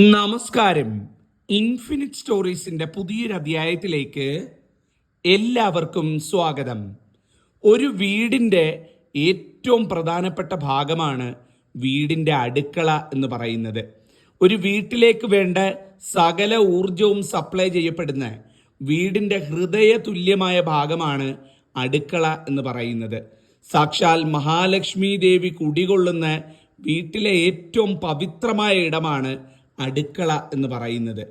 നമസ്കാരം. ഇൻഫിനിറ്റ് സ്റ്റോറീസിന്റെ പുതിയൊരു അധ്യായത്തിലേക്ക് എല്ലാവർക്കും സ്വാഗതം. ഒരു വീടിന്റെ ഏറ്റവും പ്രധാനപ്പെട്ട ഭാഗമാണ് വീടിന്റെ അടുക്കള എന്ന് പറയുന്നത്. ഒരു വീട്ടിലേക്ക് വേണ്ട സകല ഊർജവും സപ്ലൈ ചെയ്യപ്പെടുന്ന വീടിന്റെ ഹൃദയ തുല്യമായ ഭാഗമാണ് അടുക്കള എന്ന് പറയുന്നത്. സാക്ഷാൽ മഹാലക്ഷ്മി ദേവി കുടികൊള്ളുന്ന വീട്ടിലെ ഏറ്റവും പവിത്രമായ ഇടമാണ് അടുക്കള എന്ന് പറയുന്നത്.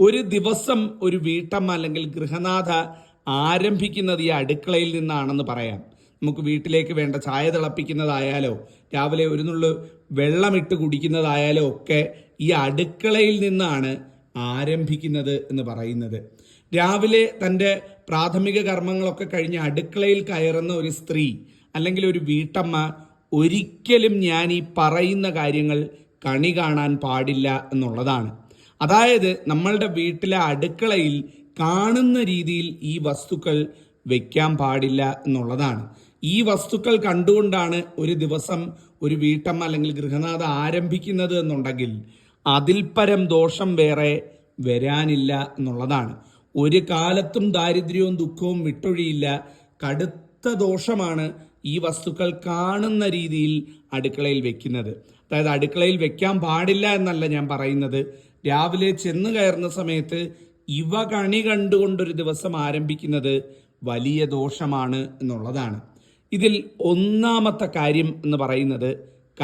ഒരു ദിവസം ഒരു വീട്ടമ്മ അല്ലെങ്കിൽ ഗൃഹനാഥ ആരംഭിക്കുന്നത് ഈ അടുക്കളയിൽ നിന്നാണെന്ന് പറയാം. നമുക്ക് വീട്ടിലേക്ക് വേണ്ട ചായ തിളപ്പിക്കുന്നതായാലോ രാവിലെ ഒരു നുള്ളു വെള്ളമിട്ട് കുടിക്കുന്നതായാലോ ഒക്കെ ഈ അടുക്കളയിൽ നിന്നാണ് ആരംഭിക്കുന്നത് എന്ന് പറയുന്നത്. രാവിലെ തന്റെ പ്രാഥമിക കർമ്മങ്ങളൊക്കെ കഴിഞ്ഞ് അടുക്കളയിൽ കയറുന്ന ഒരു സ്ത്രീ അല്ലെങ്കിൽ ഒരു വീട്ടമ്മ ഒരിക്കലും ഞാൻ ഈ പറയുന്ന കാര്യങ്ങൾ കണി കാണാൻ പാടില്ല എന്നുള്ളതാണ്. അതായത് നമ്മളുടെ വീട്ടിലെ അടുക്കളയിൽ കാണുന്ന രീതിയിൽ ഈ വസ്തുക്കൾ വെക്കാൻ പാടില്ല എന്നുള്ളതാണ്. ഈ വസ്തുക്കൾ കണ്ടുകൊണ്ടാണ് ഒരു ദിവസം ഒരു വീട്ടമ്മ അല്ലെങ്കിൽ ഗൃഹനാഥ ആരംഭിക്കുന്നത് എന്നുണ്ടെങ്കിൽ അതിൽ പരം ദോഷം വേറെ വരാനില്ല എന്നുള്ളതാണ്. ഒരു കാലത്തും ദാരിദ്ര്യവും ദുഃഖവും വിട്ടൊഴിയില്ല. കടുത്ത ദോഷമാണ് ഈ വസ്തുക്കൾ കാണുന്ന രീതിയിൽ അടുക്കളയിൽ വെക്കുന്നത്. അതായത് അടുക്കളയിൽ വെക്കാൻ പാടില്ല എന്നല്ല ഞാൻ പറയുന്നത്. രാവിലെ ചെന്ന് കയറുന്ന സമയത്ത് ഇവ കണി കണ്ടുകൊണ്ടൊരു ദിവസം ആരംഭിക്കുന്നത് വലിയ ദോഷമാണ് എന്നുള്ളതാണ്. ഇതിൽ ഒന്നാമത്തെ കാര്യം എന്ന് പറയുന്നത്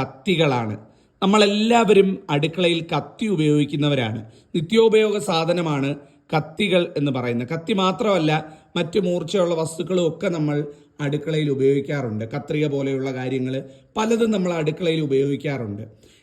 കത്തികളാണ്. നമ്മളെല്ലാവരും അടുക്കളയിൽ കത്തി ഉപയോഗിക്കുന്നവരാണ്. നിത്യോപയോഗ സാധനമാണ് കത്തികൾ എന്ന് പറയുന്നത്. കത്തി മാത്രമല്ല മറ്റു മൂർച്ചയുള്ള വസ്തുക്കളും ഒക്കെ നമ്മൾ അടുക്കളയിൽ ഉപയോഗിക്കാറുണ്ട്. കത്രിക പോലെയുള്ള കാര്യങ്ങൾ പലതും നമ്മൾ അടുക്കളയിൽ ഉപയോഗിക്കാറുണ്ട്.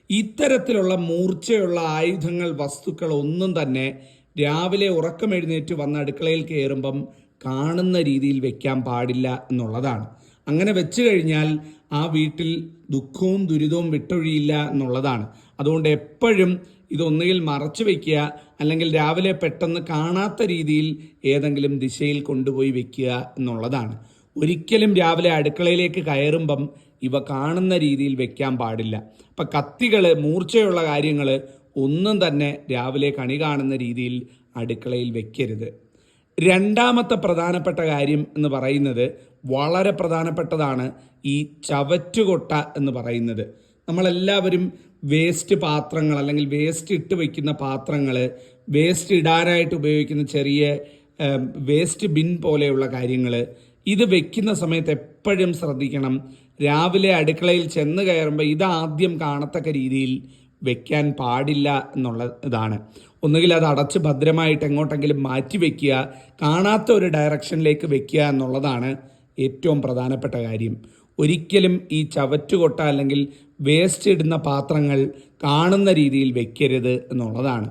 ഇത്തരത്തിലുള്ള മൂർച്ചയുള്ള ആയുധങ്ങൾ വസ്തുക്കൾ ഒന്നും തന്നെ രാവിലെ ഉറക്കം എഴുന്നേറ്റ് വന്ന അടുക്കളയിൽ കയറുമ്പം കാണുന്ന രീതിയിൽ വെക്കാൻ പാടില്ല എന്നുള്ളതാണ്. അങ്ങനെ വെച്ചു കഴിഞ്ഞാൽ ആ വീട്ടിൽ ദുഃഖവും ദുരിതവും വിട്ടൊഴിയില്ല എന്നുള്ളതാണ്. അതുകൊണ്ട് എപ്പോഴും ഇതൊന്നുകിൽ മറച്ചു വെക്കുക അല്ലെങ്കിൽ രാവിലെ പെട്ടെന്ന് കാണാത്ത രീതിയിൽ ഏതെങ്കിലും ദിശയിൽ കൊണ്ടുപോയി വെക്കുക എന്നുള്ളതാണ്. ഒരിക്കലും രാവിലെ അടുക്കളയിലേക്ക് കയറുമ്പം ഇവ കാണുന്ന രീതിയിൽ വെക്കാൻ പാടില്ല. അപ്പം കത്തികൾ മൂർച്ചയുള്ള കാര്യങ്ങൾ ഒന്നും തന്നെ രാവിലെ കണി കാണുന്ന രീതിയിൽ അടുക്കളയിൽ വെക്കരുത്. രണ്ടാമത്തെ പ്രധാനപ്പെട്ട കാര്യം എന്ന് പറയുന്നത് വളരെ പ്രധാനപ്പെട്ടതാണ് ഈ ചവറ്റുകൊട്ട എന്ന് പറയുന്നത്. നമ്മളെല്ലാവരും വേസ്റ്റ് പാത്രങ്ങൾ അല്ലെങ്കിൽ വേസ്റ്റ് ഇട്ട് വയ്ക്കുന്ന പാത്രങ്ങൾ വേസ്റ്റ് ഇടാനായിട്ട് ഉപയോഗിക്കുന്ന ചെറിയ വേസ്റ്റ് ബിൻ പോലെയുള്ള കാര്യങ്ങൾ ഇത് വെക്കുന്ന സമയത്ത് എപ്പോഴും ശ്രദ്ധിക്കണം. രാവിലെ അടുക്കളയിൽ ചെന്ന് കയറുമ്പോൾ ഇത് ആദ്യം കാണത്തക്ക രീതിയിൽ വെക്കാൻ പാടില്ല എന്നുള്ള ഇതാണ് ഒന്നുകിൽ അത് അടച്ച് ഭദ്രമായിട്ട് എങ്ങോട്ടെങ്കിലും മാറ്റി വെക്കുക കാണാത്ത ഒരു ഡയറക്ഷനിലേക്ക് വെക്കുക എന്നുള്ളതാണ് ഏറ്റവും പ്രധാനപ്പെട്ട കാര്യം. ഒരിക്കലും ഈ ചവറ്റുകൊട്ട അല്ലെങ്കിൽ വേസ്റ്റ് ഇടുന്ന പാത്രങ്ങൾ കാണുന്ന രീതിയിൽ വെക്കരുത് എന്നുള്ളതാണ്.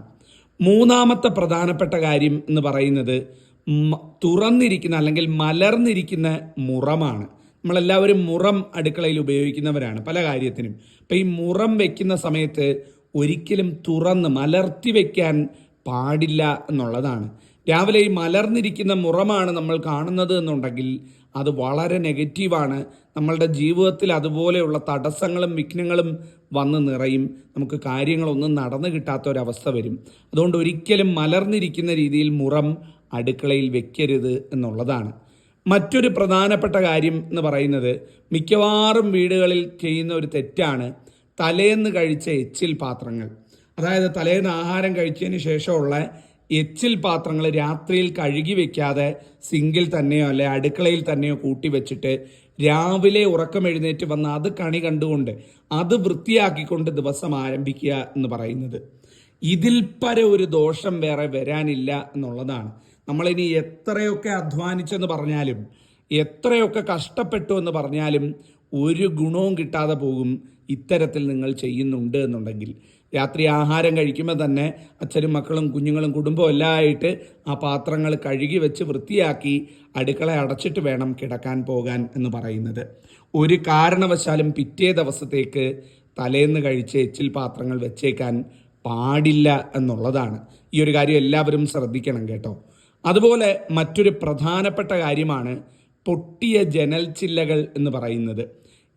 മൂന്നാമത്തെ പ്രധാനപ്പെട്ട കാര്യം എന്ന് പറയുന്നത് തുറന്നിരിക്കുന്ന അല്ലെങ്കിൽ മലർന്നിരിക്കുന്ന മുറമാണ്. നമ്മളെല്ലാവരും മുറം അടുക്കളയിൽ ഉപയോഗിക്കുന്നവരാണ് പല കാര്യത്തിനും. അപ്പം ഈ മുറം വെക്കുന്ന സമയത്ത് ഒരിക്കലും തുറന്ന് മലർത്തി വെക്കാൻ പാടില്ല എന്നുള്ളതാണ്. രാവിലെ ഈ മലർന്നിരിക്കുന്ന മുറമാണ് നമ്മൾ കാണുന്നത് എന്നുണ്ടെങ്കിൽ അത് വളരെ നെഗറ്റീവാണ്. നമ്മളുടെ ജീവിതത്തിൽ അതുപോലെയുള്ള തടസ്സങ്ങളും വിഘ്നങ്ങളും വന്ന് നിറയും. നമുക്ക് കാര്യങ്ങളൊന്നും നടന്നു കിട്ടാത്ത ഒരവസ്ഥ വരും. അതുകൊണ്ട് ഒരിക്കലും മലർന്നിരിക്കുന്ന രീതിയിൽ മുറം അടുക്കളയിൽ വെക്കരുത് എന്നുള്ളതാണ്. മറ്റൊരു പ്രധാനപ്പെട്ട കാര്യം എന്ന് പറയുന്നത് മിക്കവാറും വീടുകളിൽ ചെയ്യുന്ന ഒരു തെറ്റാണ് തലേന്ന് കഴിച്ച എച്ചിൽ പാത്രങ്ങൾ. അതായത് തലേന്ന് ആഹാരം കഴിച്ചതിന് ശേഷമുള്ള എച്ചിൽ പാത്രങ്ങൾ രാത്രിയിൽ കഴുകി വെക്കാതെ സിങ്കിൽ തന്നെയോ അല്ലെ അടുക്കളയിൽ തന്നെയോ കൂട്ടി വെച്ചിട്ട് രാവിലെ ഉറക്കം എഴുന്നേറ്റ് വന്ന് അത് കണി കണ്ടുകൊണ്ട് അത് വൃത്തിയാക്കിക്കൊണ്ട് ദിവസം ആരംഭിക്കുക എന്ന് പറയുന്നത്. ഇതിൽ പര ഒരു ദോഷം വേറെ വരാനില്ല എന്നുള്ളതാണ്. നമ്മളിനി എത്രയൊക്കെ അധ്വാനിച്ചെന്ന് പറഞ്ഞാലും എത്രയൊക്കെ കഷ്ടപ്പെട്ടു എന്ന് പറഞ്ഞാലും ഒരു ഗുണവും കിട്ടാതെ പോകും ഇത്തരത്തിൽ നിങ്ങൾ ചെയ്യുന്നുണ്ട് എന്നുണ്ടെങ്കിൽ. രാത്രി ആഹാരം കഴിക്കുമ്പോൾ തന്നെ അച്ഛനും മക്കളും കുഞ്ഞുങ്ങളും കുടുംബവും എല്ലാം ആയിട്ട് ആ പാത്രങ്ങൾ കഴുകി വെച്ച് വൃത്തിയാക്കി അടുക്കള അടച്ചിട്ട് വേണം കിടക്കാൻ പോകാൻ എന്ന് പറയുന്നത്. ഒരു കാരണവശാലും പിറ്റേ ദിവസത്തേക്ക് തലേന്ന് കഴിച്ച് എച്ചിൽ പാത്രങ്ങൾ വെച്ചേക്കാൻ പാടില്ല എന്നുള്ളതാണ്. ഈ ഒരു കാര്യം എല്ലാവരും ശ്രദ്ധിക്കണം കേട്ടോ. അതുപോലെ മറ്റൊരു പ്രധാനപ്പെട്ട കാര്യമാണ് പൊട്ടിയ ജനൽ ചില്ലകൾ എന്ന് പറയുന്നത്.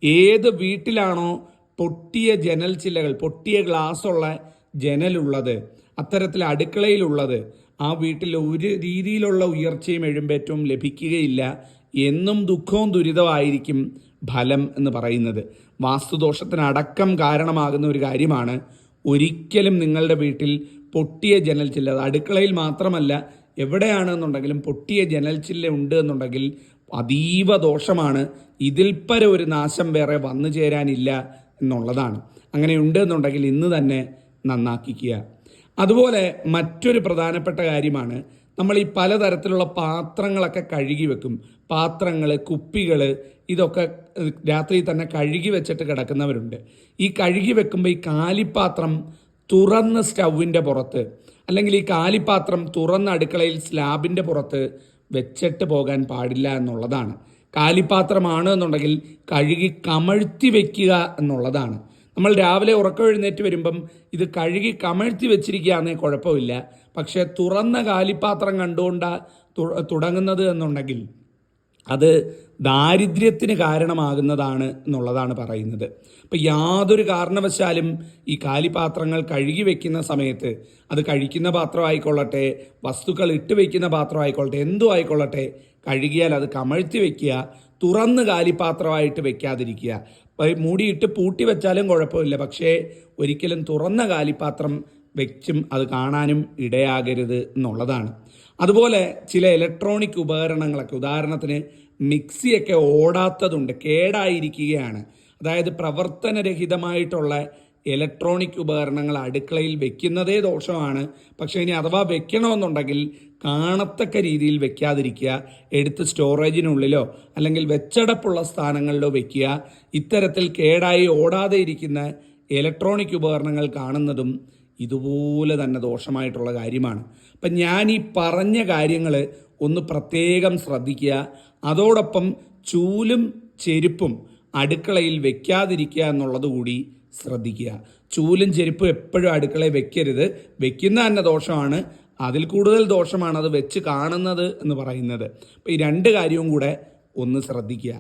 ഏത് വീട്ടിലാണോ പൊട്ടിയ ജനൽ ചില്ലകൾ പൊട്ടിയ ഗ്ലാസ് ഉള്ള ജനലുള്ളത് അത്തരത്തിൽ അടുക്കളയിലുള്ളത് ആ വീട്ടിൽ ഒരു രീതിയിലുള്ള ഉയർച്ചയും എഴുമ്പേറ്റവും ലഭിക്കുകയില്ല എന്നും ദുഃഖവും ദുരിതമായിരിക്കും ഫലം എന്ന് പറയുന്നത്. വാസ്തുദോഷത്തിനടക്കം കാരണമാകുന്ന ഒരു കാര്യമാണ് ഒരിക്കലും നിങ്ങളുടെ വീട്ടിൽ പൊട്ടിയ ജനൽ ചില്ലകൾ. അടുക്കളയിൽ മാത്രമല്ല എവിടെയാണെന്നുണ്ടെങ്കിലും പൊട്ടിയ ജനൽ ചില്ല ഉണ്ട് എന്നുണ്ടെങ്കിൽ അതീവ ദോഷമാണ്. ഇതിൽ പര ഒരു നാശം വേറെ വന്നു ചേരാനില്ല എന്നുള്ളതാണ്. അങ്ങനെ ഉണ്ട് എന്നുണ്ടെങ്കിൽ ഇന്ന് തന്നെ നന്നാക്കിക്കുക. അതുപോലെ മറ്റൊരു പ്രധാനപ്പെട്ട കാര്യമാണ് നമ്മൾ ഈ പലതരത്തിലുള്ള പാത്രങ്ങളൊക്കെ കഴുകി വെക്കും. പാത്രങ്ങൾ കുപ്പികൾ ഇതൊക്കെ രാത്രി തന്നെ കഴുകി വെച്ചിട്ട് കിടക്കുന്നവരുണ്ട്. ഈ കഴുകി വെക്കുമ്പോൾ ഈ കാലിപ്പാത്രം തുറന്ന് സ്റ്റൗവിന്റെ പുറത്ത് അല്ലെങ്കിൽ ഈ കാലിപ്പാത്രം തുറന്ന അടുക്കളയിൽ സ്ലാബിന്റെ പുറത്ത് വെച്ചിട്ട് പോകാൻ പാടില്ല എന്നുള്ളതാണ്. കാലിപ്പാത്രമാണ് എന്നുണ്ടെങ്കിൽ കഴുകി കമഴ്ത്തി വെക്കുക എന്നുള്ളതാണ്. നമ്മൾ രാവിലെ ഉറക്കം എഴുന്നേറ്റ് വരുമ്പം ഇത് കഴുകി കമഴ്ത്തി വെച്ചിരിക്കുകയാണേ കുഴപ്പമില്ല. പക്ഷേ തുറന്ന കാലിപ്പാത്രം കണ്ടുകൊണ്ട് തുടങ്ങുന്നത് എന്നുണ്ടെങ്കിൽ അത് ദാരിദ്ര്യത്തിന് കാരണമാകുന്നതാണ് എന്നുള്ളതാണ് പറയുന്നത്. അപ്പം യാതൊരു കാരണവശാലും ഈ കാലിപാത്രങ്ങൾ കഴുകി വെക്കുന്ന സമയത്ത് അത് കഴിക്കുന്ന പാത്രമായിക്കൊള്ളട്ടെ വസ്തുക്കൾ ഇട്ട് വെക്കുന്ന പാത്രമായിക്കൊള്ളട്ടെ എന്തോ ആയിക്കൊള്ളട്ടെ കഴുകിയാൽ അത് കമഴ്ത്തി വെക്കുക തുറന്ന് കാലിപാത്രമായിട്ട് വെക്കാതിരിക്കുക. മൂടിയിട്ട് പൂട്ടി വെച്ചാലും കുഴപ്പമില്ല. പക്ഷേ ഒരിക്കലും തുറന്ന കാലിപാത്രം വെച്ചും അത് കാണാനും ഇടയാകരുത് എന്നുള്ളതാണ്. അതുപോലെ ചില ഇലക്ട്രോണിക് ഉപകരണങ്ങളൊക്കെ ഉദാഹരണത്തിന് മിക്സിയൊക്കെ ഓടാത്തതുണ്ട് കേടായിരിക്കുകയാണ്. അതായത് പ്രവർത്തനരഹിതമായിട്ടുള്ള ഇലക്ട്രോണിക് ഉപകരണങ്ങൾ അടുക്കളയിൽ വെക്കുന്നതേ ദോഷമാണ്. പക്ഷേ ഇനി അഥവാ വെക്കണമെന്നുണ്ടെങ്കിൽ കാണത്തക്ക രീതിയിൽ വെക്കാതിരിക്കുക എടുത്ത് സ്റ്റോറേജിനുള്ളിലോ അല്ലെങ്കിൽ വെച്ചടപ്പുള്ള സ്ഥാനങ്ങളിലോ വെക്കുക. ഇത്തരത്തിൽ കേടായി ഓടാതെ ഇരിക്കുന്ന ഇലക്ട്രോണിക് ഉപകരണങ്ങൾ കാണുന്നതും ഇതുപോലെ തന്നെ ദോഷമായിട്ടുള്ള കാര്യമാണ്. അപ്പം ഞാൻ ഈ പറഞ്ഞ കാര്യങ്ങൾ ഒന്ന് പ്രത്യേകം ശ്രദ്ധിക്കുക. അതോടൊപ്പം ചൂലും ചെരുപ്പും അടുക്കളയിൽ വെക്കാതിരിക്കുക എന്നുള്ളത് കൂടി ശ്രദ്ധിക്കുക. ചൂലും ചെരുപ്പും എപ്പോഴും അടുക്കളയിൽ വെക്കരുത്. വെക്കുന്ന തന്നെ ദോഷമാണ്. അതിൽ കൂടുതൽ ദോഷമാണ് അത് വെച്ച് കാണുന്നത് എന്ന് പറയുന്നത്. അപ്പോൾ ഈ രണ്ട് കാര്യവും കൂടെ ഒന്ന് ശ്രദ്ധിക്കുക.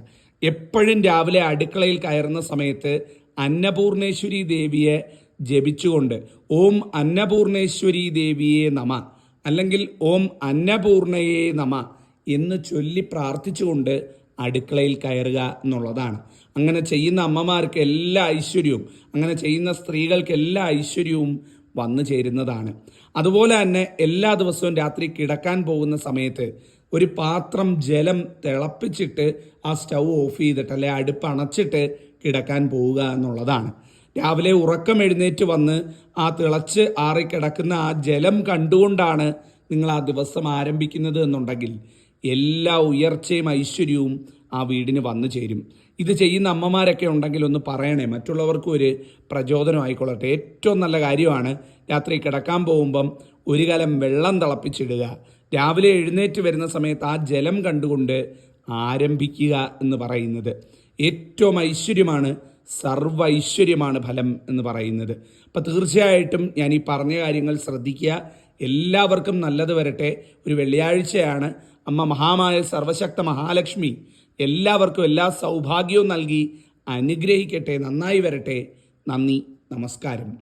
എപ്പോഴും രാവിലെ അടുക്കളയിൽ കയറുന്ന സമയത്ത് അന്നപൂർണേശ്വരി ദേവിയെ ജപിച്ചുകൊണ്ട് ഓം അന്നപൂർണേശ്വരി ദേവിയെ നമ. അല്ലെങ്കിൽ ഓം അന്നപൂർണയെ നമ എന്ന് ചൊല്ലി പ്രാർത്ഥിച്ചുകൊണ്ട് അടുക്കളയിൽ കയറുക എന്നുള്ളതാണ്. അങ്ങനെ ചെയ്യുന്ന അമ്മമാർക്ക് എല്ലാ ഐശ്വര്യവും അങ്ങനെ ചെയ്യുന്ന സ്ത്രീകൾക്ക് എല്ലാ ഐശ്വര്യവും വന്നു ചേരുന്നതാണ്. അതുപോലെ തന്നെ എല്ലാ ദിവസവും രാത്രി കിടക്കാൻ പോകുന്ന സമയത്ത് ഒരു പാത്രം ജലം തിളപ്പിച്ചിട്ട് ആ സ്റ്റൗ ഓഫ് ചെയ്തിട്ട് അല്ലെ അടുപ്പ് അണച്ചിട്ട് കിടക്കാൻ പോവുക എന്നുള്ളതാണ്. രാവിലെ ഉറക്കം എഴുന്നേറ്റ് വന്ന് ആ തിളച്ച് ആറിക്കിടക്കുന്ന ആ ജലം കണ്ടുകൊണ്ടാണ് നിങ്ങൾ ആ ദിവസം ആരംഭിക്കുന്നത് എന്നുണ്ടെങ്കിൽ എല്ലാ ഉയർച്ചയും ഐശ്വര്യവും ആ വീടിന് വന്നു ചേരും. ഇത് ചെയ്യുന്ന അമ്മമാരൊക്കെ ഉണ്ടെങ്കിൽ ഒന്ന് പറയണേ മറ്റുള്ളവർക്കും ഒരു പ്രചോദനം ആയിക്കൊള്ളട്ടെ. ഏറ്റവും നല്ല കാര്യമാണ് രാത്രി കിടക്കാൻ പോകുമ്പം ഒരു കലം വെള്ളം തിളപ്പിച്ചിടുക. രാവിലെ എഴുന്നേറ്റ് വരുന്ന സമയത്ത് ആ ജലം കണ്ടുകൊണ്ട് ആരംഭിക്കുക എന്ന് പറയുന്നത്. ഏറ്റവും ഐശ്വര്യമാണ് സർവ ഐശ്വര്യമാണ് ഫലം എന്ന് പറയുന്നത്. അപ്പം തീർച്ചയായിട്ടും ഞാൻ ഈ പറഞ്ഞ കാര്യങ്ങൾ ശ്രദ്ധിക്കുക. എല്ലാവർക്കും നല്ലത് വരട്ടെ. ഒരു വെള്ളിയാഴ്ചയാണ്. അമ്മ മഹാമായ സർവശക്ത മഹാലക്ഷ്മി എല്ലാവർക്കും എല്ലാ സൗഭാഗ്യവും നൽകി അനുഗ്രഹിക്കട്ടെ. നന്നായി വരട്ടെ. നന്ദി. നമസ്കാരം.